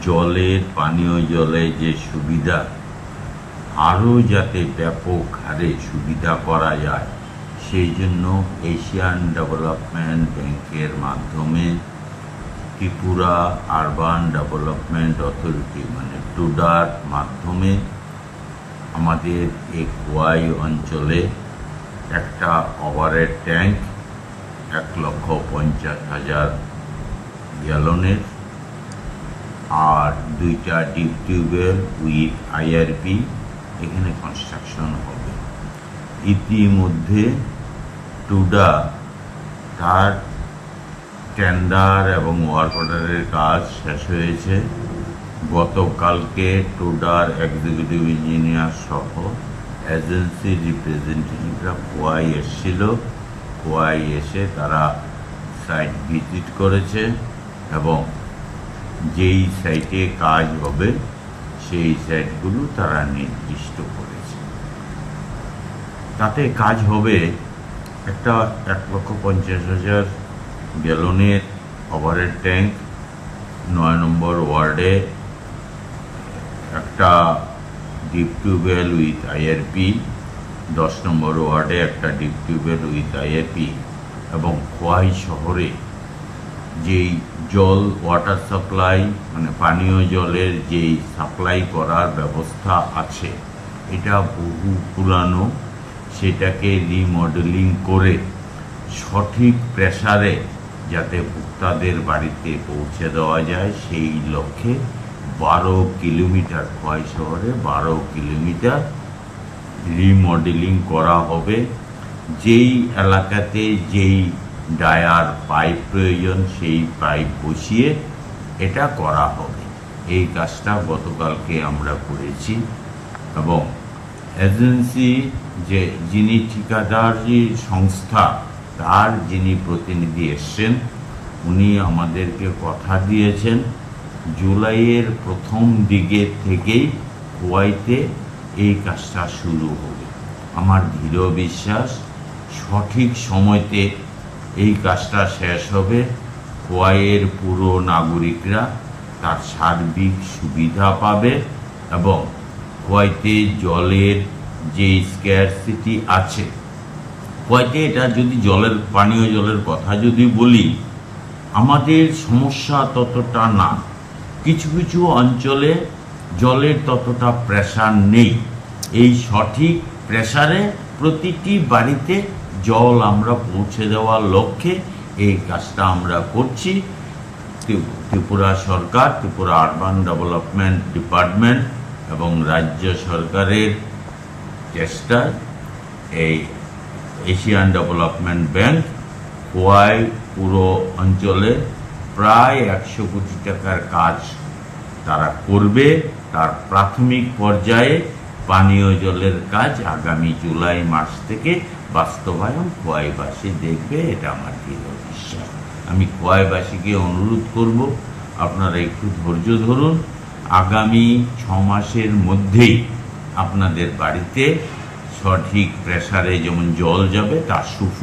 জলের পানীয় জলে যে সুবিধা, আরও যাতে ব্যাপক হারে সুবিধা করা যায়, সেই জন্য এশিয়ান ডেভেলপমেন্ট ব্যাংকের মাধ্যমে ত্রিপুরা আরবান ডেভেলপমেন্ট অথরিটি মানে টুডার মাধ্যমে আমাদের এই কোয়াই অঞ্চলে একটা ওভারের ট্যাঙ্ক এক লক্ষ পঞ্চাশ হাজার গ্যালনের আর দুইটা ডিপ টিউবওয়েল উইথ আইআরপি এখানে কনস্ট্রাকশন হবে। ইতিমধ্যে টুডা তার টেন্ডার এবং ওয়ার্ক অর্ডারের কাজ শেষ হয়েছে। গতকালকে টুডার এক্সিকিউটিভ ইঞ্জিনিয়ার সহ এজেন্সি রিপ্রেজেন্টেটিভরা কোয়াই এসেছিল। কোয়াই এসে তারা সাইট ভিজিট করেছে এবং যেই সাইটে কাজ হবে, সেই সাইটগুলো তারা নির্দিষ্ট করেছে। তাতে কাজ হবে একটা এক লক্ষ পঞ্চাশ হাজার গ্যালনের ওভারের ট্যাঙ্ক নয় নম্বর ওয়ার্ডে একটা ডিপ টিউবওয়েল উইথ আইআরপি দশ নম্বর ওয়ার্ডে একটা ডিপ টিউবওয়েল উইথ আইআরপি এবং খোয়াই শহরে যেই জল ওয়াটার সাপ্লাই মানে পানীয় জলের যেই সাপ্লাই করার ব্যবস্থা আছে, এটা বহু পুরানো, সেটাকে রিমডেলিং করে সঠিক প্রেসারে যাতে ভোক্তাদের বাড়িতে পৌঁছে দেওয়া যায়, সেই লক্ষ্যে বারো কিলোমিটার, খোয়াই শহরে বারো কিলোমিটার রিমডেলিং করা হবে। যেই এলাকাতে যেই ডায়ার পাইপ প্রয়োজন সেই পাইপ বসিয়ে এটা করা হবে। এই কাজটা গতকালকে আমরা করেছি এবং এজেন্সি যে যিনি ঠিকাদার যে সংস্থা, তার যিনি প্রতিনিধি এসছেন, উনি আমাদেরকে কথা দিয়েছেন। জুলাইয়ের প্রথম দিকে থেকেই কুয়াইতে এই কাজটা শুরু হবে। আমার দৃঢ় বিশ্বাস, সঠিক সময়তে এই কাজটা শেষ হবে। কোয়াইয়ের পুরো নাগরিকরা তার সার্বিক সুবিধা পাবে এবং কোয়াইতে জলের যে স্ক্যারসিটি আছে, কোয়াইতে এটা যদি জলের, পানীয় জলের কথা যদি বলি, আমাদের সমস্যা ততটা না। কিছু কিছু অঞ্চলে জলের ততটা প্রেশার নেই। এই সঠিক প্রেসারে প্রতিটি বাড়িতে জল আমরা পৌঁছে দেওয়ার লক্ষ্যে এই কাজটা আমরা করছি। ত্রিপুরা সরকার, ত্রিপুরা আরবান ডেভেলপমেন্ট ডিপার্টমেন্ট এবং রাজ্য সরকারের চেষ্টায় এই এশিয়ান ডেভেলপমেন্ট ব্যাংক কোয়াই পুরো অঞ্চলে প্রায় একশো কোটি টাকার কাজ তারা করবে। তার প্রাথমিক পর্যায়ে পানীয় জলের কাজ আগামী জুলাই মাস থেকে বাস্তবায়ন খোয়াইবাসী দেখবে, এটা আমার দৃঢ় বিশ্বাস। আমি খোয়াইবাসীকে অনুরোধ করব, আপনারা একটু ধৈর্য ধরুন। আগামী ছ মাসের মধ্যেই আপনাদের বাড়িতে সঠিক প্রেসারে যেমন জল যাবে, তার সুফল